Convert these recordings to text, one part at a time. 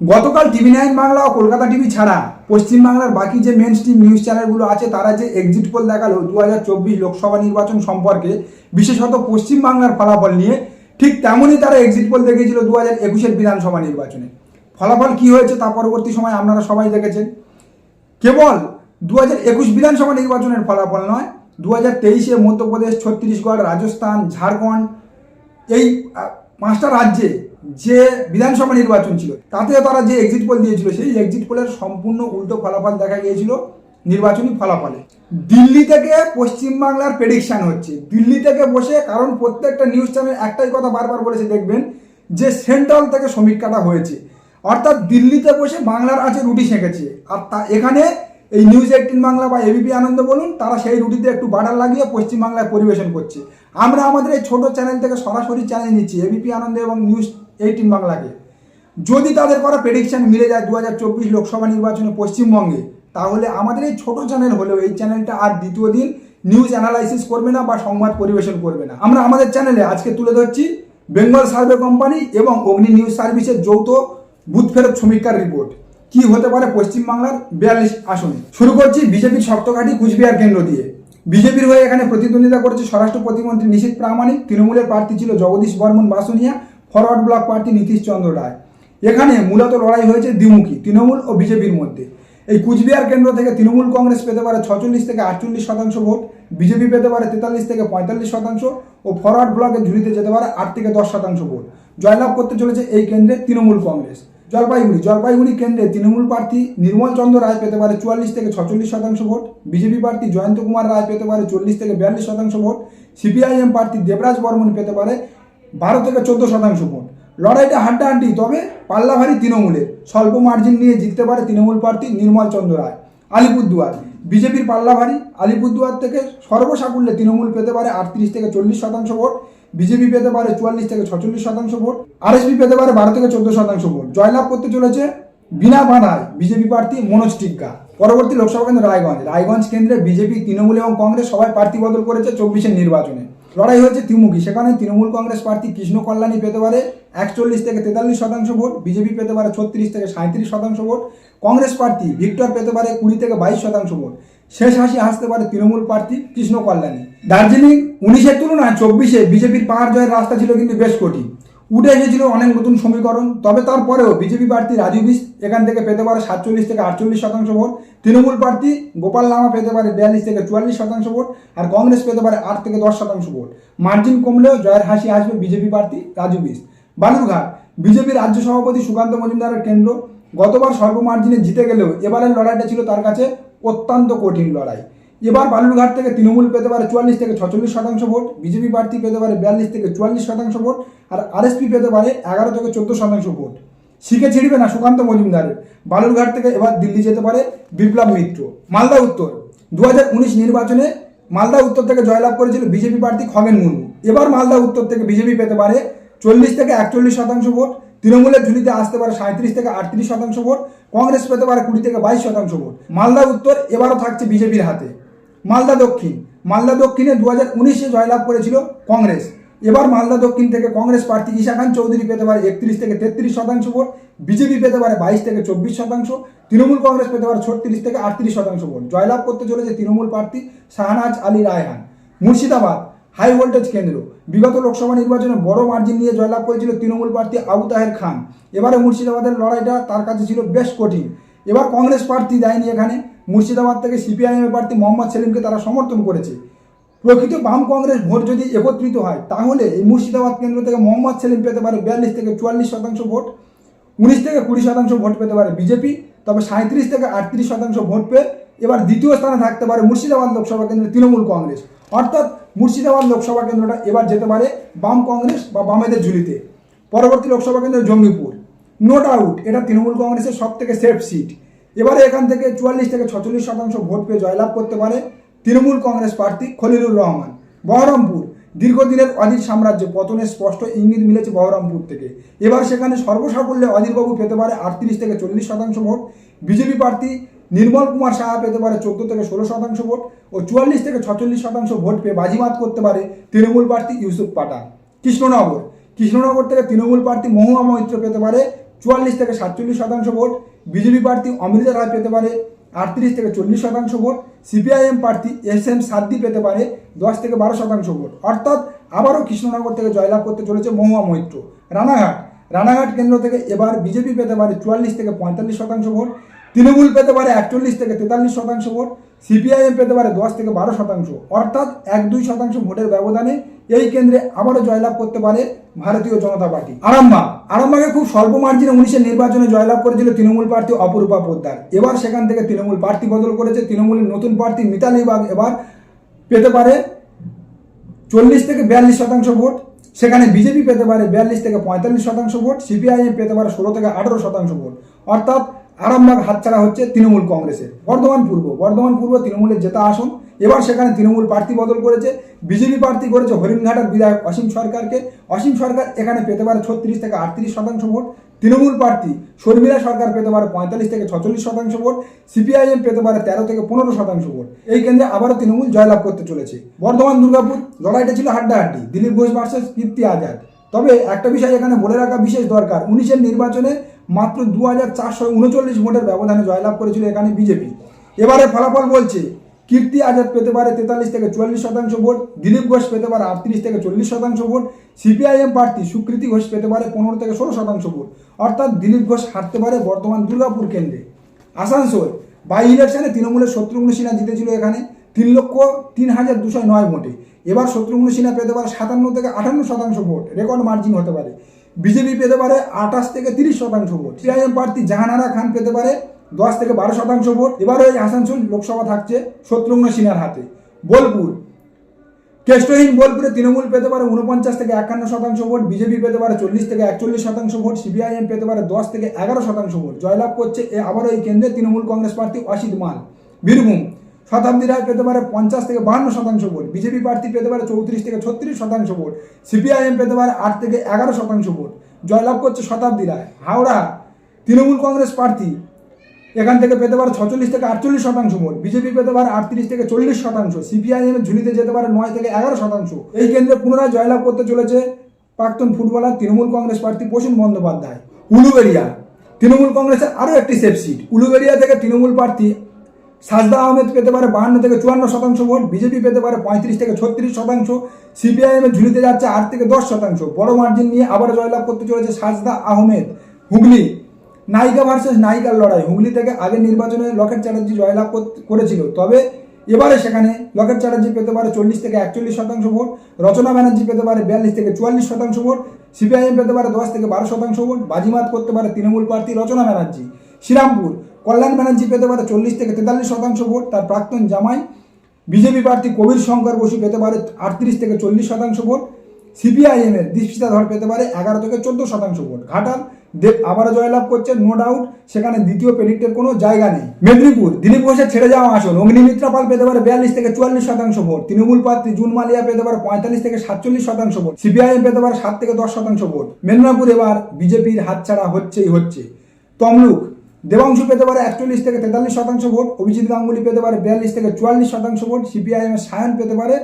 গতকাল TV nine Bangla ও Kolkata TV ছাড়া পশ্চিমবাংলার বাকি যে মেন স্ট্রিম নিউজ চ্যানেলগুলো আছে, তারা যে এক্সিট পোল দেখাল দু হাজার চব্বিশ লোকসভা নির্বাচন সম্পর্কে, বিশেষত পশ্চিমবাংলার ফলাফল নিয়ে, ঠিক তেমনই তারা এক্সিট পোল দেখিয়েছিল দু হাজার একুশের বিধানসভা নির্বাচনে। ফলাফল কি হয়েছে তা পরবর্তী সময় আপনারা সবাই দেখেছেন। কেবল দু হাজার একুশ বিধানসভা নির্বাচনের ফলাফল নয় দু হাজার তেইশে মধ্যপ্রদেশ, ছত্তিশগড়, রাজস্থান, ঝাড়খণ্ড, এই পাঁচটা রাজ্যে যে বিধানসভা নির্বাচন ছিল তাতেও তারা যে এক্সিট পোল দিয়েছিল, সেই এক্সিট পোলের সম্পূর্ণ উল্টো ফলাফল দেখা গিয়েছিল নির্বাচনী ফলাফলে। দিল্লি থেকে পশ্চিমবাংলার প্রেডিকশন হচ্ছে। দিল্লি থেকে বসে, কারণ প্রত্যেকটা নিউজ চ্যানেল একটাই কথা বারবার বলেছে, দেখবেন, যে সেন্ট্রাল থেকে সমীক্ষাটা হয়েছে। অর্থাৎ দিল্লিতে বসে বাংলার আছে রুটি সেঁকেছে। আর তা এখানে এই নিউজ এইটিন বাংলা বা এবিপি আনন্দ বলুন, তারা সেই রুটিতে একটু বাটার লাগিয়ে পশ্চিমবাংলায় পরিবেশন করছে। আমরা আমাদের এই ছোটো চ্যানেল থেকে সরাসরি চ্যানেল নিচ্ছি এবিপি আনন্দ এবং নিউজ এইটিন বাংলাকে। যদি তাদের করা প্রেডিকশন মিলে যায় দু হাজার চব্বিশ লোকসভা নির্বাচনে পশ্চিমবঙ্গে, তাহলে আমাদের এই ছোট চ্যানেল হলেও এই চ্যানেলটা আর দ্বিতীয় দিন নিউজ অ্যানালাইসিস করবে না বা সংবাদ পরিবেশন করবে না। আমরা আমাদের চ্যানেলে আজকে তুলে ধরছি বেঙ্গল সার্ভে কোম্পানি এবং অগ্নি নিউজ সার্ভিসের যৌথ বুথ ফেরত সমীক্ষার রিপোর্ট কি হতে পারে পশ্চিমবাংলার বিয়াল্লিশ আসনে? শুরু করছি বিজেপির শক্তঘাটি কুচবিহার কেন্দ্র দিয়ে। বিজেপির হয়ে এখানে প্রতিদ্বন্দ্বিতা করেছে স্বরাষ্ট্র প্রতিমন্ত্রী নিশীত প্রামাণিক, তৃণমূলের প্রার্থী ছিল জগদীশ বর্মন বাসুনিয়া, ফরওয়ার্ড ব্লক প্রার্থী নীতিশ চন্দ্র রায়। এখানে মূলত লড়াই হয়েছে দ্বিমুখী, তৃণমূল ও বিজেপির মধ্যে। এই কুচবিহার কেন্দ্র থেকে তৃণমূল কংগ্রেস পেতে পারে ছচল্লিশ থেকে আটচল্লিশ শতাংশ ভোট, বিজেপি পেতে পারে তেতাল্লিশ থেকে পঁয়তাল্লিশ শতাংশ ও ফরওয়ার্ড ব্লকের ঝুলিতে যেতে পারে আট থেকে দশ শতাংশ ভোট। জয়লাভ করতে চলেছে এই কেন্দ্রে তৃণমূল কংগ্রেস। জলপাইগুড়ি জলপাইগুড়ি কেন্দ্রে তৃণমূল প্রার্থী নির্মল চন্দ্র রায় পেতে পারে চুয়াল্লিশ থেকে ছচল্লিশ শতাংশ ভোট, বিজেপি প্রার্থী জয়ন্ত কুমার রায় পেতে পারে চল্লিশ থেকে বিয়াল্লিশ শতাংশ ভোট, সিপিআইএম প্রার্থী দেবরাজ বর্মন পেতে পারে বারো থেকে চোদ্দ শতাংশ ভোট। লড়াইটা হাড্ডাহাড্ডি, তবে পাল্লা ভারী তৃণমূলের। স্বল্প মার্জিন নিয়ে জিততে পারে তৃণমূল প্রার্থী নির্মল চন্দ্র রায়। আলিপুরদুয়ার, বিজেপির পাল্লা ভারী আলিপুরদুয়ার থেকে সর্বসাকুল্যে তৃণমূল পেতে পারে আটত্রিশ থেকে চল্লিশ শতাংশ ভোট বিজেপি পেতে পারে চুয়াল্লিশ থেকে ছচল্লিশ শতাংশ ভোট, আরএসপি পেতে পারে বারো থেকে চোদ্দ শতাংশ ভোট। জয়লাভ করতে চলেছে বিনা বাধায় বিজেপি প্রার্থী মনোজ টিক্কা। পরবর্তী লোকসভা কেন্দ্র রায়গঞ্জ। রায়গঞ্জ কেন্দ্রে বিজেপি, তৃণমূল এবং কংগ্রেস সবাই প্রার্থী বদল করেছে চব্বিশের নির্বাচনে। লড়াই হয়েছে ত্রিমুখী। সেখানে তৃণমূল কংগ্রেস প্রার্থী কৃষ্ণ কল্যাণী পেতে পারে একচল্লিশ থেকে তেতাল্লিশ শতাংশ ভোট, বিজেপি পেতে পারে ছত্রিশ থেকে সাঁত্রিশ শতাংশ ভোট, কংগ্রেস প্রার্থী ভিক্টর পেতে পারে কুড়ি থেকে বাইশ শতাংশ ভোট। শেষ হাসি হাসতে পারে তৃণমূল প্রার্থী কৃষ্ণ কল্যাণী। দার্জিলিং উনিশের তুলনায় চব্বিশে বিজেপির পাহাড় জয়ের রাস্তা ছিল কিন্তু বেশ কঠিন। উঠে এসেছিল অনেক নতুন সমীকরণ, তবে তারপরেও বিজেপি প্রার্থী রাজু বিস এখান থেকে পেতে পারে সাতচল্লিশ থেকে আটচল্লিশ শতাংশ ভোট, তৃণমূল প্রার্থী গোপাল লামা পেতে পারে বিয়াল্লিশ থেকে চুয়াল্লিশ শতাংশ ভোট, আর কংগ্রেস পেতে পারে আট থেকে দশ শতাংশ ভোট। মার্জিন কমলেও জয়ের হাসি আসবে বিজেপি প্রার্থী রাজু বিস। বালুরঘাট, বিজেপি রাজ্য সভাপতি সুকান্ত মজুমদারের কেন্দ্র, গতবার স্বল্প মার্জিনে জিতে গেলেও এবারের লড়াইটা ছিল তার কাছে অত্যন্ত কঠিন লড়াই। এবার বালুরঘাট থেকে তৃণমূল পেতে পারে চুয়াল্লিশ থেকে ছচল্লিশ শতাংশ ভোট, বিজেপি প্রার্থী পেতে পারে বিয়াল্লিশ থেকে চুয়াল্লিশ শতাংশ ভোট আর আরএসপি পেতে পারে এগারো থেকে চোদ্দ শতাংশ ভোট। শিখে ছিড়বে না সুকান্ত মজুমদারের। বালুরঘাট থেকে এবার দিল্লি যেতে পারে বিপ্লব মিত্র। মালদা উত্তর। দু হাজার উনিশ নির্বাচনে মালদা উত্তর থেকে জয়লাভ করেছিল বিজেপি প্রার্থী খগেন মুর্মু। এবার মালদা উত্তর থেকে বিজেপি পেতে পারে চল্লিশ থেকে একচল্লিশ শতাংশ ভোট, তৃণমূলের ঝুলিতে আসতে পারে সাঁত্রিশ থেকে আটত্রিশ শতাংশ ভোট, কংগ্রেস পেতে পারে কুড়ি থেকে বাইশ শতাংশ ভোট। মালদা উত্তর এবারও থাকছে বিজেপির হাতে। মালদা দক্ষিণ। মালদা দক্ষিণে দু হাজার উনিশে জয়লাভ করেছিল কংগ্রেস। এবার মালদা দক্ষিণ থেকে কংগ্রেস প্রার্থী ঈশা খান চৌধুরী পেতে পারে একত্রিশ থেকে তেত্রিশ শতাংশ ভোট, বিজেপি পেতে পারে বাইশ থেকে চব্বিশ শতাংশ, তৃণমূল কংগ্রেস পেতে পারে ছত্রিশ থেকে আটত্রিশ শতাংশ ভোট। জয়লাভ করতে চলেছে তৃণমূল প্রার্থী শাহনাজ আলী রায়হান। মুর্শিদাবাদ, হাই ভোল্টেজ কেন্দ্র। বিগত লোকসভা নির্বাচনে বড় মার্জিন নিয়ে জয়লাভ করেছিল তৃণমূল প্রার্থী আবু তাহের খান। এবারে মুর্শিদাবাদের লড়াইটা তার কাছে ছিল বেশ কঠিন। এবার কংগ্রেস প্রার্থী দেয়নি এখানে। মুর্শিদাবাদ থেকে সিপিআইএমের প্রার্থী মোহাম্মদ সেলিমকে তারা সমর্থন করেছে। প্রকৃত বাম কংগ্রেস ভোট যদি একত্রিত হয়, তাহলে এই মুর্শিদাবাদ কেন্দ্র থেকে মোহাম্মদ সেলিম পেতে পারে বিয়াল্লিশ থেকে চুয়াল্লিশ শতাংশ ভোট, উনিশ থেকে কুড়ি শতাংশ ভোট পেতে পারে বিজেপি, তবে সাঁত্রিশ থেকে আটত্রিশ শতাংশ ভোট পেয়ে এবার দ্বিতীয় স্থানে থাকতে পারে মুর্শিদাবাদ লোকসভা কেন্দ্রে তৃণমূল কংগ্রেস। অর্থাৎ মুর্শিদাবাদ লোকসভা কেন্দ্রটা এবার যেতে পারে বাম কংগ্রেস বা বামেদের ঝুলিতে। পরবর্তী লোকসভা কেন্দ্র জঙ্গিপুর। নো ডাউট এটা তৃণমূল কংগ্রেসের সব থেকে সেফ সিট এবারে এখান থেকে চুয়াল্লিশ থেকে ছচল্লিশ শতাংশ ভোট পেয়ে জয়লাভ করতে পারে তৃণমূল কংগ্রেস প্রার্থী খলিলুর রহমান। বহরমপুর, দীর্ঘদিনের অধীর সাম্রাজ্য পতনের স্পষ্ট ইঙ্গিত মিলেছে বহরমপুর থেকে। এবার সেখানে সর্বসাকুল্যে অধীরবাবু পেতে পারে আটত্রিশ থেকে চল্লিশ শতাংশ ভোট, বিজেপি প্রার্থী নির্মল কুমার সাহা পেতে পারে চোদ্দ থেকে ষোলো শতাংশ ভোট ও চুয়াল্লিশ থেকে ছচল্লিশ শতাংশ ভোট পেয়ে বাজিমাত করতে পারে তৃণমূল প্রার্থী ইউসুফ পাঠান কৃষ্ণনগর কৃষ্ণনগর থেকে তৃণমূল প্রার্থী মহুয়া মৈত্র পেতে পারে চুয়াল্লিশ থেকে সাতচল্লিশ শতাংশ ভোট। বিজেপি প্রার্থী অমৃতা রায় পেতে পারে আটত্রিশ থেকে চল্লিশ শতাংশ ভোট। সিপিআইএম প্রার্থী এস এম সাদ্দি পেতে পারে দশ থেকে বারো শতাংশ ভোট। অর্থাৎ আবারও কৃষ্ণনগর থেকে জয়লাভ করতে চলেছে মহুয়া মৈত্র। রানাঘাট রানাঘাট কেন্দ্র থেকে এবার বিজেপি পেতে পারে চুয়াল্লিশ থেকে পঁয়তাল্লিশ শতাংশ ভোট। তৃণমূল পেতে পারে একচল্লিশ থেকে তেতাল্লিশ শতাংশ ভোট। সিপিআইএম পেতে পারে দশ থেকে বারো শতাংশ, অর্থাৎ এক দুই শতাংশ ভোটের ব্যবধানে এই কেন্দ্রে আবারও জয়লাভ করতে পারে ভারতীয় জনতা পার্টি। আরামবাগ, আরামবাগে খুব স্বল্প মার্জিনে উনিশের নির্বাচনে জয়লাভ করেছিল তৃণমূল প্রার্থী অপরূপা পোদ্দার। এবার সেখান থেকে তৃণমূল প্রার্থী বদল করেছে, তৃণমূলের নতুন প্রার্থী মিতালি বাগ এবার পেতে পারে চল্লিশ থেকে বিয়াল্লিশ শতাংশ ভোট, সেখানে বিজেপি পেতে পারে বিয়াল্লিশ থেকে পঁয়তাল্লিশ শতাংশ ভোট, সিপিআইএম পেতে পারে ষোলো থেকে আঠারো শতাংশ ভোট। অর্থাৎ আরামবাগ হাতছাড়া হচ্ছে তৃণমূল কংগ্রেসের। বর্ধমান পূর্ব। বর্ধমান পূর্ব তৃণমূলের জেতা আসন। এবার সেখানে তৃণমূল প্রার্থী বদল করেছে। বিজেপি প্রার্থী করেছে হরিণঘাটার বিধায়ক অসীম সরকারকে। অসীম সরকার এখানে পেতে পারে ছত্রিশ থেকে আটত্রিশ শতাংশ ভোট। তৃণমূল প্রার্থী শর্মিলা সরকার পেতে পারে পঁয়তাল্লিশ থেকে ছচল্লিশ শতাংশ ভোট। সিপিআইএম পেতে পারে তেরো থেকে পনেরো শতাংশ ভোট। এই কেন্দ্রে আবারও তৃণমূল জয়লাভ করতে চলেছে। বর্ধমান, দুর্গাপুর লড়াইটা ছিল হাড্ডাহাড্ডি। দিলীপ ঘোষ ভার্সেস কীর্তি আজাদ। তবে একটা বিষয় এখানে বলে রাখা বিশেষ দরকার। উনিশের নির্বাচনে মাত্র দু হাজার চারশো উনচল্লিশ ভোটের ব্যবধানে জয়লাভ করেছিল এখানে বিজেপি। এবারে ফলাফল বলছে, কীর্তি আজাদ পেতে পারে তেতাল্লিশ থেকে চুয়াল্লিশ শতাংশ ভোট, দিলীপ ঘোষ পেতে পারে আটত্রিশ থেকে চল্লিশ শতাংশ ভোট, সিপিআইএম প্রার্থী সুকৃতি ঘোষ পেতে পারে পনেরো থেকে ষোলো শতাংশ ভোট। অর্থাৎ দিলীপ ঘোষ হারতে পারে বর্তমান দুর্গাপুর কেন্দ্রে। আসানসোল বাই ইলেকশনে তৃণমূলের শত্রুঘ্ন সিনহা জিতেছিল এখানে তিন লক্ষ তিন হাজার দুশো নয় ভোটে। এবার শত্রুঘ্ন সিনহা পেতে পারে সাতান্ন থেকে আটান্ন শতাংশ ভোট। রেকর্ড মার্জিন হতে পারে। বিজেপি পেতে পারে আঠাশ থেকে তিরিশ শতাংশ ভোট। সিপিআইএম প্রার্থী জাহানারা খান পেতে পারে দশ থেকে বারো শতাংশ ভোট। এবার ওই আসানসোল লোকসভা থাকছে শত্রুঘ্ন সিনহার হাতে। বোলপুর। কেষ্টহীন বোলপুরে তৃণমূল পেতে পারে উনপঞ্চাশ থেকে একান্ন শতাংশ ভোট। বিজেপি পেতে পারে চল্লিশ থেকে একচল্লিশ শতাংশ ভোট। সিপিআইএম পেতে পারে দশ থেকে এগারো শতাংশ ভোট। জয়লাভ করছে আবারও এই কেন্দ্রে তৃণমূল কংগ্রেস প্রার্থী অসিত মাল। বীরভূম। শতাব্দী রায় পেতে পারে পঞ্চাশ থেকে বাহান্ন শতাংশ ভোট, বিজেপি প্রার্থী পেতে পারে চৌত্রিশ থেকে ছত্রিশ শতাংশ ভোট, সিপিআইএম পেতে পারে আট থেকে এগারো শতাংশ ভোট। জয়লাভ করছে শতাব্দী রায়। হাওড়া, তৃণমূল কংগ্রেস প্রার্থী এখান থেকে পেতে পারে ছচল্লিশ থেকে আটচল্লিশ শতাংশ ভোট, বিজেপি পেতে পারে আটত্রিশ থেকে চল্লিশ শতাংশ সিপিআইএম ঝুলিতে যেতে পারে নয় থেকে এগারো শতাংশ। এই কেন্দ্রে পুনরায় জয়লাভ করতে চলেছে প্রাক্তন ফুটবলার, তৃণমূল কংগ্রেস প্রার্থী প্রসূন বন্দ্যোপাধ্যায়। উলুবেরিয়া তৃণমূল কংগ্রেসের আরও একটি সেফ সিট। উলুবেরিয়া থেকে তৃণমূল প্রার্থী সাজদা আহমেদ পেতে পারে বাহান্ন থেকে চুয়ান্ন শতাংশ ভোট, বিজেপি পেতে পারে পঁয়ত্রিশ থেকে ছত্রিশ শতাংশ, সিপিআইএম এর ঝুলিতে যাচ্ছে আট থেকে দশ শতাংশ। বড় মার্জিন নিয়ে আবার জয়লাভ করতে চলেছে সাজদা আহমেদ। হুগলি, নায়িকা ভার্সেস নায়িকার লড়াই। হুগলি থেকে আগের নির্বাচনে লকেট চ্যাটার্জি জয়লাভ করেছিল। তবে এবারে সেখানে লকেট চ্যাটার্জি পেতে পারে চল্লিশ থেকে একচল্লিশ শতাংশ ভোট, রচনা ব্যানার্জি পেতে পারে বিয়াল্লিশ থেকে চুয়াল্লিশ শতাংশ ভোট, সিপিআইএম পেতে পারে দশ থেকে বারো শতাংশ ভোট, বাজিমাত করতে পারে তৃণমূল প্রার্থী রচনা ব্যানার্জি। শ্রীরামপুর কল্যাণ ব্যানার্জি পেতে পারে চল্লিশ থেকে তেতাল্লিশ শতাংশ ভোট, তার প্রাক্তন জামাই বিজেপি প্রার্থী কবির শঙ্কর বসু পেতে পারে আটত্রিশ থেকে চল্লিশ শতাংশ ভোট, সিপিআইএম এর দীপশিতা ধর পেতে পারে এগারো থেকে চোদ্দ শতাংশ ভোট। ঘাটাল দেব আবারও জয়লাভ করছে নো ডাউট সেখানে দ্বিতীয় প্রেডিক্টের কোনো জায়গা নেই। মেদিনীপুর, দিলীপ ঘোষের ছেড়ে যাওয়া আসন, অগ্নিমিত্রা পাল পেতে পারে বিয়াল্লিশ থেকে চুয়াল্লিশ শতাংশ ভোট, তৃণমূল প্রার্থী জুন মালিয়া পেতে পারে পঁয়তাল্লিশ থেকে সাতচল্লিশ শতাংশ ভোট, সিপিআইএম পেতে পারে সাত থেকে দশ শতাংশ ভোট। মেদিনীপুর এবার বিজেপির হাতছাড়া হচ্ছেই হচ্ছে। তমলুক দেবাংশু পেতে পারে একচল্লিশ থেকে তেতাল্লিশ শতাংশ ভোট, অভিজিৎ গাঙ্গুলি পেতে পারে বিয়াল্লিশ থেকে চুয়াল্লিশ শতাংশ ভোট, সিপিআইএম এর সায়ন পেতে পারে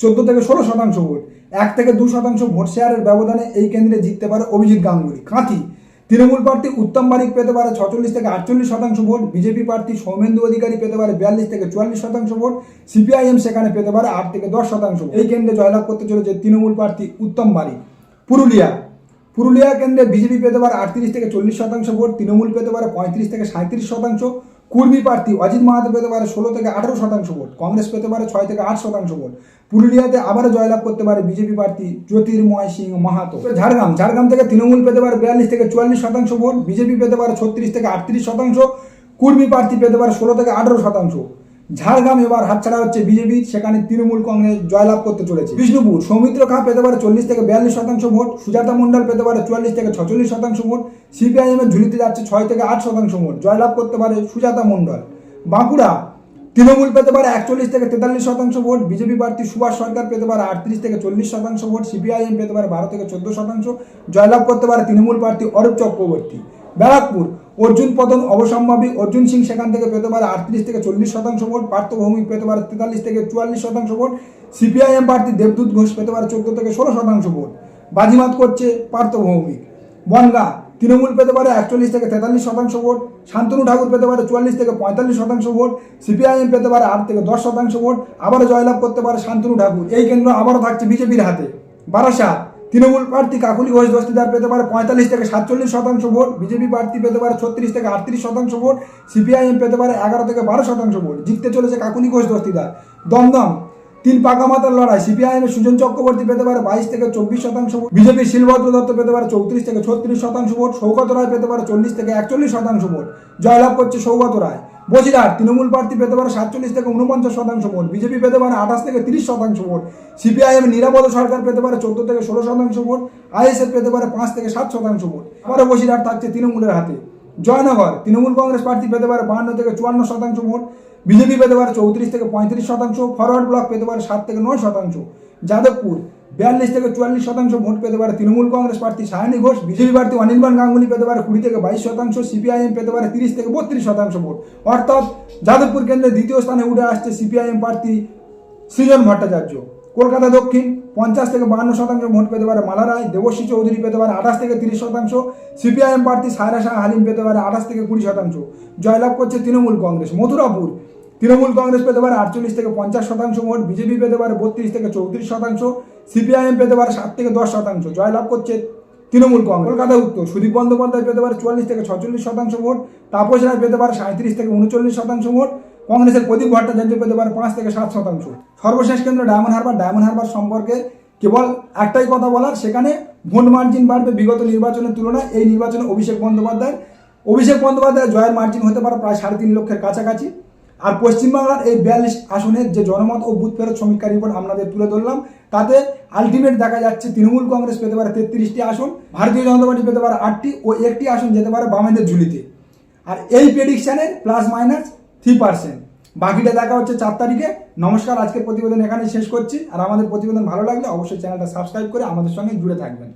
চোদ্দ থেকে ষোলো শতাংশ ভোট। এক থেকে দু শতাংশ ভোট শেয়ারের ব্যবধানে এই কেন্দ্রে জিততে পারে অভিজিৎ গাঙ্গুলি। কাঁথি, তৃণমূল প্রার্থী উত্তম বারিক পেতে পারে ছচল্লিশ থেকে আটচল্লিশ শতাংশ ভোট, বিজেপি প্রার্থী সৌমেন্দু অধিকারী পেতে পারে বিয়াল্লিশ থেকে চুয়াল্লিশ শতাংশ ভোট, সিপিআইএম সেখানে পেতে পারে আট থেকে দশ শতাংশ। এই কেন্দ্রে জয়লাভ করতে চলেছে তৃণমূল প্রার্থী উত্তম বারিক পুরুলিয়া পুরুলিয়া কেন্দ্রে বিজেপি পেতে পারে আটত্রিশ থেকে চল্লিশ শতাংশ ভোট, তৃণমূল পেতে পারে পঁয়ত্রিশ থেকে সাঁত্রিশ শতাংশ। কুর্মী প্রার্থী অজিত মাহাতো পেতে পারে ষোলো থেকে আঠারো শতাংশ ভোট, কংগ্রেস পেতে পারে ছয় থেকে আট শতাংশ ভোট। পুরুলিয়াতে আবারও জয়লাভ করতে পারে বিজেপি প্রার্থী জ্যোতির্ময় সিং মাহাতো। ঝাড়গ্রাম ঝাড়গ্রাম থেকে তৃণমূল পেতে পারে বিয়াল্লিশ থেকে চুয়াল্লিশ শতাংশ ভোট, বিজেপি পেতে পারে ছত্রিশ থেকে আটত্রিশ শতাংশ, কুর্মী প্রার্থী পেতে পারে ষোলো থেকে আঠারো শতাংশ। ঝাড়গ্রাম এবার হাতছাড়া হচ্ছে বিজেপি, সেখানে তৃণমূল কংগ্রেস জয়লাভ করতে চলেছে। বিষ্ণুপুর, সৌমিত্র খাঁ পেতে পারে চল্লিশ থেকে বিয়াল্লিশ শতাংশ ভোট, সুজাতা মণ্ডল পেতে পারে চুয়াল্লিশ থেকে ছচল্লিশ শতাংশ ভোট, সিপিআইএম এর ঝুলিতে যাচ্ছে ছয় থেকে আট শতাংশ ভোট, জয়লাভ করতে পারে সুজাতা মণ্ডল। বাঁকুড়া, তৃণমূল পেতে পারে একচল্লিশ থেকে তেতাল্লিশ শতাংশ ভোট, বিজেপি প্রার্থী সুভাষ সরকার পেতে পারে আটত্রিশ থেকে চল্লিশ শতাংশ ভোট, সিপিআইএম পেতে পারে বারো থেকে চোদ্দ শতাংশ, জয়লাভ করতে পারে তৃণমূল প্রার্থী অরূপ চক্রবর্তী। ব্যারাকপুর অর্জুন পতন অবসম্ভাবী অর্জুন সিং সেখান থেকে পেতে পারে আটত্রিশ থেকে চল্লিশ শতাংশ ভোট, পার্থ ভৌমিক পেতে পারে তেতাল্লিশ থেকে চুয়াল্লিশ শতাংশ ভোট সিপিআইএম প্রার্থী দেবদূত ঘোষ পেতে পারে চোদ্দ থেকে ষোলো শতাংশ ভোট। বাজিমাত করছে পার্থ ভৌমিক। বনগা, তৃণমূল পেতে পারে একচল্লিশ থেকে তেতাল্লিশ শতাংশ ভোট, শান্তনু ঠাকুর পেতে পারে চুয়াল্লিশ থেকে পঁয়তাল্লিশ শতাংশ ভোট সিপিআইএম পেতে পারে আট থেকে দশ শতাংশ ভোট, আবারও জয়লাভ করতে পারে শান্তনু ঠাকুর। এই কেন্দ্র আবারও থাকছে বিজেপির হাতে। বারাসাত তৃণমূল প্রার্থী কাকুলি ঘোষ দস্তিদার পেতে পারে পঁয়তাল্লিশ থেকে সাতচল্লিশ শতাংশ ভোট, বিজেপি প্রার্থী পেতে পারে ছত্রিশ থেকে আটত্রিশ শতাংশ ভোট, সিপিআইএম পেতে পারে এগারো থেকে বারো শতাংশ ভোট। জিততে চলেছে কাকুলি ঘোষ দস্তিদার। দমদম, তিন পাকা মাতার লড়াই সিপিআইএম এর সুজন চক্রবর্তী পেতে পারে বাইশ থেকে চব্বিশ শতাংশ ভোট, বিজেপি শিলভদ্র দত্ত পেতে পারে চৌত্রিশ থেকে ছত্রিশ শতাংশ ভোট, সৌগত রায় পেতে পারে চল্লিশ থেকে একচল্লিশ শতাংশ ভোট। জয়লাভ করছে সৌগত রায়। বসিরহাট তৃণমূল প্রার্থী পেতে পারে সাতচল্লিশ থেকে উনপঞ্চাশ শতাংশ ভোট, বিজেপি পেতে পারে আঠাশ থেকে তিরিশ শতাংশ ভোট, সিপিআইএম, নিরাপদ সরকার পেতে পারে চোদ্দ থেকে ষোলো শতাংশ ভোট, আইএসএফ পেতে পারে পাঁচ থেকে সাত শতাংশ ভোট। আবারও বসিরহাট থাকছে তৃণমূলের হাতে। জয়নগর, তৃণমূল কংগ্রেস প্রার্থী পেতে পারে বাহান্ন থেকে চুয়ান্ন শতাংশ ভোট, বিজেপি পেতে পারে চৌত্রিশ থেকে পঁয়ত্রিশ শতাংশ ফরওয়ার্ড ব্লক পেতে পারে সাত থেকে নয় শতাংশ, যাদবপুর বিয়াল্লিশ থেকে চুয়াল্লিশ শতাংশ ভোট পেতে পারে তৃণমূল কংগ্রেস প্রার্থী সায়নী ঘোষ, বিজেপি প্রার্থী অনির্বাণ গাঙ্গুলি পেতে পারে কুড়ি থেকে বাইশ শতাংশ, সিপিআইএম পেতে পারে তিরিশ থেকে বত্রিশ শতাংশ ভোট। অর্থাৎ যাদবপুর কেন্দ্রে দ্বিতীয় স্থানে উঠে আসছে সিপিআইএম প্রার্থী সৃজন ভট্টাচার্য। কলকাতা দক্ষিণ, পঞ্চাশ থেকে বাহান্ন শতাংশ ভোট পেতে পারে মালা রায়, দেবশ্রী চৌধুরী পেতে পারে আঠাশ থেকে তিরিশ শতাংশ, সিপিআইএম প্রার্থী সায়রা শাহ হালিম পেতে পারে আঠাশ থেকে কুড়ি শতাংশ। জয়লাভ করছে তৃণমূল কংগ্রেস। মথুরাপুর, তৃণমূল কংগ্রেস পেতে পারে আটচল্লিশ থেকে পঞ্চাশ শতাংশ ভোট, বিজেপি পেতে পারে বত্রিশ থেকে চৌত্রিশ শতাংশ সিপিআইএম পেতে পারে সাত থেকে দশ শতাংশ, জয়লাভ করছে তৃণমূল কংগ্রেস। কলকাতা উত্তর, সুদীপ বন্দ্যোপাধ্যায় পেতে পারে চুয়াল্লিশ থেকে ছচল্লিশ শতাংশ ভোট, তাপস রায় পেতে পারে সাঁত্রিশ থেকে উনচল্লিশ শতাংশ ভোট, কংগ্রেসের প্রদীপ ভট্টাচার্য পেতে পারে পাঁচ থেকে সাত শতাংশ সর্বশেষ কেন্দ্র ডায়মন্ড হারবার ডায়মন্ড হারবার সম্পর্কে কেবল একটাই কথা বলার, সেখানে ভোট মার্জিন বাড়বে বিগত নির্বাচনের তুলনায়। এই নির্বাচনে অভিষেক বন্দ্যোপাধ্যায় অভিষেক বন্দ্যোপাধ্যায় জয়ের মার্জিন হতে পারে প্রায় সাড়ে তিন লক্ষের কাছাকাছি। আর পশ্চিমবাংলার এই বিয়াল্লিশ আসনের যে জনমত ও বুথ ফেরত সমীক্ষা রিপোর্ট আপনাদের তুলে ধরলাম, তাতে আলটিমেট দেখা যাচ্ছে তৃণমূল কংগ্রেস পেতে পারে তেত্রিশটি আসন, ভারতীয় জনতা পার্টি পেতে পারে আটটি ও একটি আসন যেতে পারে বামেদের ঝুলিতে। আর এই প্রেডিকশানের প্লাস মাইনাস থ্রি পার্সেন্ট বাকিটা দেখা হচ্ছে চার তারিখে। নমস্কার, আজকের প্রতিবেদন এখানে শেষ করছি। আর আমাদের প্রতিবেদন ভালো লাগলে অবশ্যই চ্যানেলটা সাবস্ক্রাইব করে আমাদের সঙ্গে জুড়ে থাকবেন।